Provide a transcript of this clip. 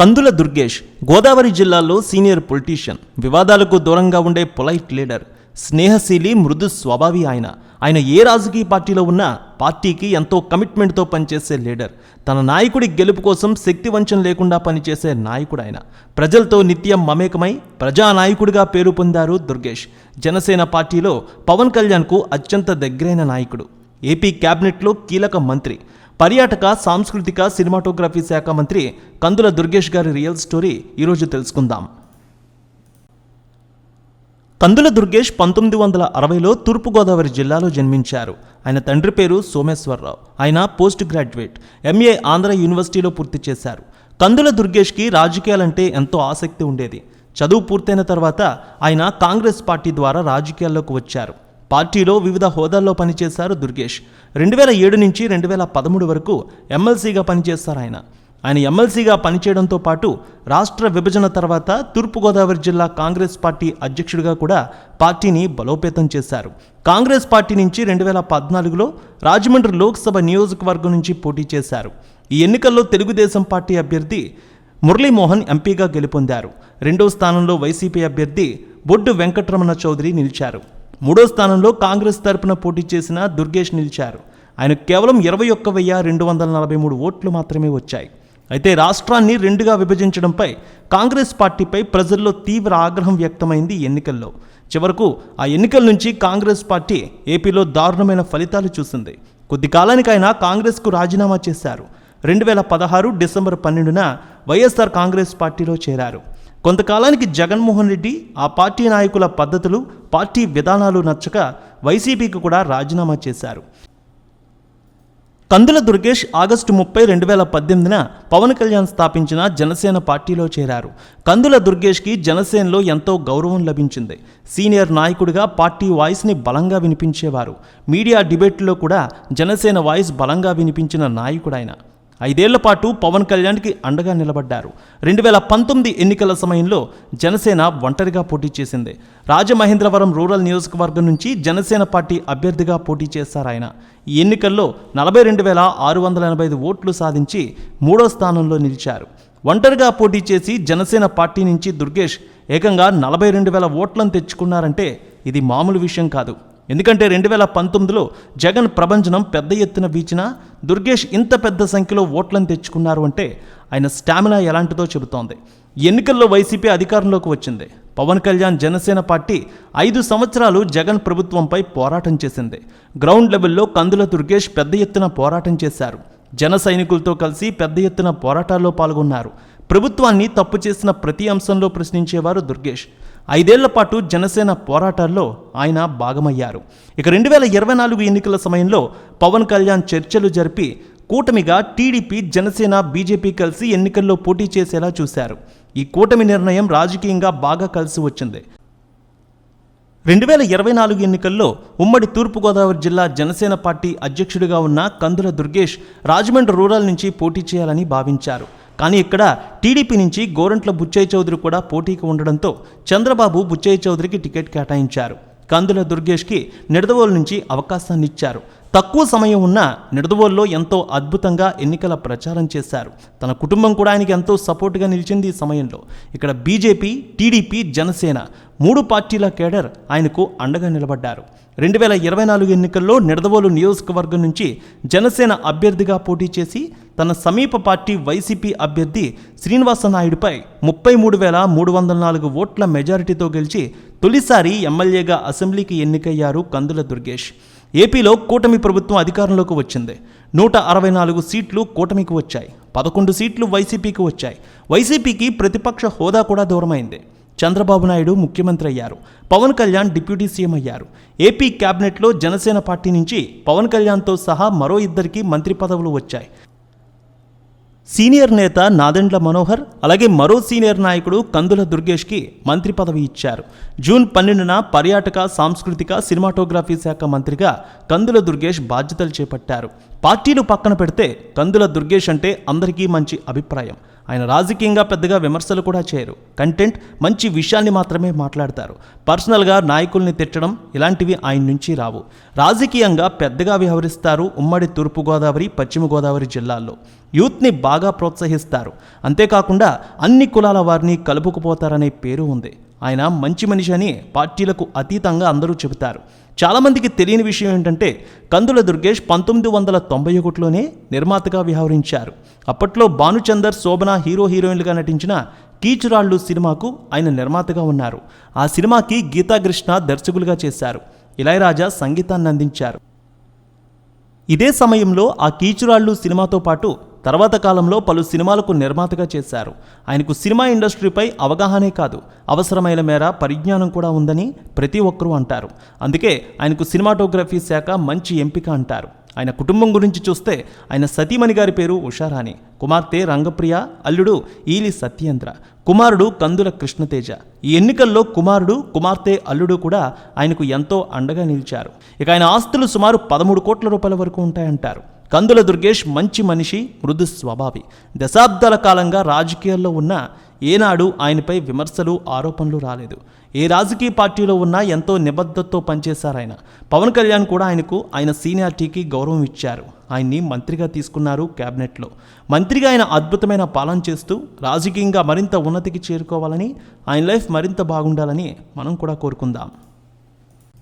కందుల దుర్గేష్ గోదావరి జిల్లాలో senior politician. వివాదాలకు దూరంగా ఉండే పొలైట్ లీడర్ స్నేహశీలి మృదు స్వభావి ఆయన. ఆయన ఏ రాజకీయ పార్టీలో ఉన్నా పార్టీకి ఎంతో కమిట్మెంట్తో పనిచేసే లీడర్. తన నాయకుడి గెలుపు కోసం శక్తి వంచన లేకుండా పనిచేసే నాయకుడు ఆయన. ప్రజలతో నిత్యం మమేకమై ప్రజానాయకుడిగా పేరు పొందారు దుర్గేష్. జనసేన పార్టీలో పవన్ కళ్యాణ్కు అత్యంత దగ్గరైన నాయకుడు. ఏపీ క్యాబినెట్లో కీలక మంత్రి. పర్యాటక సాంస్కృతిక సినిమాటోగ్రఫీ శాఖ మంత్రి కందుల దుర్గేష్ గారి రియల్ స్టోరీ ఈరోజు తెలుసుకుందాం. కందుల దుర్గేష్ పంతొమ్మిది వందల అరవైలో తూర్పుగోదావరి జిల్లాలో జన్మించారు. ఆయన తండ్రి పేరు సోమేశ్వరరావు. ఆయన పోస్ట్ గ్రాడ్యుయేట్ ఎంఏ ఆంధ్ర యూనివర్సిటీలో పూర్తి చేశారు. కందుల దుర్గేష్కి రాజకీయాలంటే ఎంతో ఆసక్తి ఉండేది. చదువు పూర్తయిన తర్వాత ఆయన కాంగ్రెస్ పార్టీ ద్వారా రాజకీయాల్లోకి వచ్చారు. పార్టీలో వివిధ హోదాల్లో పనిచేశారు దుర్గేష్. రెండు వేల ఏడు నుంచి రెండు వేల పదమూడు వరకు ఎమ్మెల్సీగా పనిచేస్తారు ఆయన. ఆయన ఎమ్మెల్సీగా పనిచేయడంతో పాటు రాష్ట్ర విభజన తర్వాత తూర్పుగోదావరి జిల్లా కాంగ్రెస్ పార్టీ అధ్యక్షుడిగా కూడా పార్టీని బలోపేతం చేశారు. కాంగ్రెస్ పార్టీ నుంచి రెండు వేల పద్నాలుగులో రాజమండ్రి లోక్సభ నియోజకవర్గం నుంచి పోటీ చేశారు. ఈ ఎన్నికల్లో తెలుగుదేశం పార్టీ అభ్యర్థి మురళీమోహన్ ఎంపీగా గెలుపొందారు. రెండో స్థానంలో వైసీపీ అభ్యర్థి బొడ్డు వెంకటరమణ చౌదరి నిలిచారు. మూడో స్థానంలో కాంగ్రెస్ తరపున పోటీ చేసిన దుర్గేష్ నిలిచారు. ఆయన కేవలం ఇరవై ఒక్క వెయ్యి రెండు వందల నలభై మూడు ఓట్లు మాత్రమే వచ్చాయి. అయితే రాష్ట్రాన్ని రెండుగా విభజించడంపై కాంగ్రెస్ పార్టీపై ప్రజల్లో తీవ్ర ఆగ్రహం వ్యక్తమైంది ఎన్నికల్లో. చివరకు ఆ ఎన్నికల నుంచి కాంగ్రెస్ పార్టీ ఏపీలో దారుణమైన ఫలితాలు చూసింది. కొద్ది కాలానికి ఆయన కాంగ్రెస్కు రాజీనామా చేశారు. రెండు వేల పదహారు డిసెంబర్ పన్నెండున వైఎస్ఆర్ కాంగ్రెస్ పార్టీలో చేరారు. కొంతకాలానికి జగన్మోహన్ రెడ్డి ఆ పార్టీ నాయకుల పద్ధతులు పార్టీ విధానాలు నచ్చక వైసీపీకి కూడా రాజీనామా చేశారు. కందుల దుర్గేష్ ఆగస్టు ముప్పై రెండు వేల పద్దెనిమిదిన పవన్ కళ్యాణ్ స్థాపించిన జనసేన పార్టీలో చేరారు. కందుల దుర్గేష్కి జనసేనలో ఎంతో గౌరవం లభించింది. సీనియర్ నాయకుడిగా పార్టీ వాయిస్ని బలంగా వినిపించేవారు. మీడియా డిబేట్లో కూడా జనసేన వాయిస్ బలంగా వినిపించిన నాయకుడైన ఐదేళ్ళ పాటు పవన్ కళ్యాణ్కి అండగా నిలబడ్డారు. రెండు వేల పంతొమ్మిది ఎన్నికల సమయంలో జనసేన ఒంటరిగా పోటీ చేసింది. రాజమహేంద్రవరం రూరల్ నియోజకవర్గం నుంచి జనసేన పార్టీ అభ్యర్థిగా పోటీ చేశారు ఆయన. ఈ ఎన్నికల్లో నలభై రెండు వేల ఆరు వందల ఎనభై ఐదు ఓట్లు సాధించి మూడో స్థానంలో నిలిచారు. ఒంటరిగా పోటీ చేసి జనసేన పార్టీ నుంచి దుర్గేష్ ఏకంగా నలభై రెండు వేల ఓట్లను తెచ్చుకున్నారంటే ఇది మామూలు విషయం కాదు. ఎందుకంటే రెండు వేల పంతొమ్మిదిలో జగన్ ప్రభంజనం పెద్ద ఎత్తున వీచినా దుర్గేష్ ఇంత పెద్ద సంఖ్యలో ఓట్లను తెచ్చుకున్నారు అంటే ఆయన స్టామినా ఎలాంటిదో చెబుతోంది. ఎన్నికల్లో వైసీపీ అధికారంలోకి వచ్చింది. పవన్ కళ్యాణ్ జనసేన పార్టీ ఐదు సంవత్సరాలు జగన్ ప్రభుత్వంపై పోరాటం చేసింది. గ్రౌండ్ లెవెల్లో కందుల దుర్గేష్ పెద్ద ఎత్తున పోరాటం చేశారు. జన సైనికులతో కలిసి పెద్ద ఎత్తున పోరాటాల్లో పాల్గొన్నారు. ప్రభుత్వాన్ని తప్పు చేసిన ప్రతి అంశంలో ప్రశ్నించేవారు దుర్గేష్. ఐదేళ్ళ పాటు జనసేన పోరాటాల్లో ఆయన భాగమయ్యారు. ఇక రెండు వేల ఇరవై నాలుగు ఎన్నికల సమయంలో పవన్ కళ్యాణ్ చర్చలు జరిపి కూటమిగా టీడీపీ జనసేన బీజేపీ కలిసి ఎన్నికల్లో పోటీ చేసేలా చూశారు. ఈ కూటమి నిర్ణయం రాజకీయంగా బాగా కలిసి వచ్చింది. రెండు వేల ఇరవై నాలుగు ఎన్నికల్లో ఉమ్మడి తూర్పుగోదావరి జిల్లా జనసేన పార్టీ అధ్యక్షుడిగా ఉన్న కందుల దుర్గేష్ రాజమండ్రి రూరల్ నుంచి పోటీ చేయాలని భావించారు. కానీ ఇక్కడ టీడీపీ నుంచి గోరంట్ల బుచ్చయ్య చౌదరి కూడా పోటీకి ఉండడంతో చంద్రబాబు బుచ్చయ్య చౌదరికి టికెట్ కేటాయించారు. కందుల దుర్గేష్కి నిడదవోలు నుంచి అవకాశాన్ని ఇచ్చారు. తక్కువ సమయం ఉన్న నిడదవోల్లో ఎంతో అద్భుతంగా ఎన్నికల ప్రచారం చేశారు. తన కుటుంబం కూడా ఆయనకి ఎంతో సపోర్ట్గా నిలిచింది ఈ సమయంలో. ఇక్కడ బీజేపీ టీడీపీ జనసేన మూడు పార్టీల కేడర్ ఆయనకు అండగా నిలబడ్డారు. రెండు వేల ఇరవై నాలుగు ఎన్నికల్లో నిడదవోలు నియోజకవర్గం నుంచి జనసేన అభ్యర్థిగా పోటీ చేసి తన సమీప పార్టీ వైసీపీ అభ్యర్థి శ్రీనివాస నాయుడుపై ముప్పై మూడు వేల మూడు వందల నాలుగు ఓట్ల మెజారిటీతో గెలిచి తొలిసారి ఎమ్మెల్యేగా అసెంబ్లీకి ఎన్నికయ్యారు కందుల దుర్గేష్. ఏపీలో కూటమి ప్రభుత్వం అధికారంలోకి వచ్చింది. నూట అరవై నాలుగు సీట్లు కూటమికి వచ్చాయి. పదకొండు సీట్లు వైసీపీకి వచ్చాయి. వైసీపీకి ప్రతిపక్ష హోదా కూడా దూరమైంది. చంద్రబాబు నాయుడు ముఖ్యమంత్రి అయ్యారు. పవన్ కళ్యాణ్ డిప్యూటీ సీఎం అయ్యారు. ఏపీ క్యాబినెట్లో జనసేన పార్టీ నుంచి పవన్ కళ్యాణ్తో సహా మరో ఇద్దరికి మంత్రి పదవులు వచ్చాయి. సీనియర్ నేత నాదెండ్ల మనోహర్ అలాగే మరో సీనియర్ నాయకుడు కందుల దుర్గేష్కి మంత్రి పదవి ఇచ్చారు. జూన్ పన్నెండున పర్యాటక సాంస్కృతిక సినిమాటోగ్రఫీ శాఖ మంత్రిగా కందుల దుర్గేష్ బాధ్యతలు చేపట్టారు. పార్టీలు పక్కన పెడితే కందుల దుర్గేష్ అంటే అందరికీ మంచి అభిప్రాయం. ఆయన రాజకీయంగా పెద్దగా విమర్శలు కూడా చేయరు. కంటెంట్ మంచి విషయాన్ని మాత్రమే మాట్లాడతారు. పర్సనల్గా నాయకుల్ని తిట్టడం ఇలాంటివి ఆయన నుంచి రావు. రాజకీయంగా పెద్దగా వ్యవహరిస్తారు ఉమ్మడి తూర్పుగోదావరి పశ్చిమ గోదావరి జిల్లాల్లో. యూత్ని బాగా ప్రోత్సహిస్తారు. అంతేకాకుండా అన్ని కులాల వారిని కలుపుకుపోతారనే పేరు ఉంది. ఆయన మంచి మనిషి అని పార్టీలకు అతీతంగా అందరూ చెబుతారు. చాలామందికి తెలియని విషయం ఏంటంటే కందుల దుర్గేష్ పంతొమ్మిది వందల తొంభై ఒకటిలోనే నిర్మాతగా వ్యవహరించారు. అప్పట్లో భానుచందర్ శోభన హీరో హీరోయిన్లుగా నటించిన కీచురాళ్ళు సినిమాకు ఆయన నిర్మాతగా ఉన్నారు. ఆ సినిమాకి గీతాకృష్ణ దర్శకులుగా చేశారు. ఇళయరాజా సంగీతాన్ని అందించారు. ఇదే సమయంలో ఆ కీచురాళ్ళు సినిమాతో పాటు తర్వాత కాలంలో పలు సినిమాలకు నిర్మాతగా చేశారు. ఆయనకు సినిమా ఇండస్ట్రీపై అవగాహనే కాదు. అవసరమైన మేర పరిజ్ఞానం కూడా ఉందని ప్రతి ఒక్కరూ అంటారు. అందుకే ఆయనకు సినిమాటోగ్రఫీ శాఖ మంచి ఎంపిక అంటారు. ఆయన కుటుంబం గురించి చూస్తే ఆయన సతీమణి గారి పేరు ఉషారాణి. కుమార్తె రంగప్రియ అల్లుడు ఈలి సత్యేంద్ర. కుమారుడు కందుల కృష్ణతేజ. ఈ ఎన్నికల్లో కుమారుడు కుమార్తె అల్లుడు కూడా ఆయనకు ఎంతో అండగా నిలిచారు. ఇక ఆయన ఆస్తులు సుమారు పదమూడు కోట్ల రూపాయల వరకు ఉంటాయంటారు. కందుల దుర్గేష్ మంచి మనిషి మృదు స్వభావి. దశాబ్దాల కాలంగా రాజకీయాల్లో ఉన్న ఏనాడు ఆయనపై విమర్శలు ఆరోపణలు రాలేదు. ఏ రాజకీయ పార్టీలో ఉన్నా ఎంతో నిబద్ధతతో పనిచేశారు ఆయన. పవన్ కళ్యాణ్ కూడా ఆయనకు ఆయన సీనియారిటీకి గౌరవం ఇచ్చారు. ఆయన్ని మంత్రిగా తీసుకున్నారు క్యాబినెట్లో. మంత్రిగా ఆయన అద్భుతమైన పాలన చేస్తూ రాజకీయంగా మరింత ఉన్నతికి చేరుకోవాలని ఆయన లైఫ్ మరింత బాగుండాలని మనం కూడా కోరుకుందాం.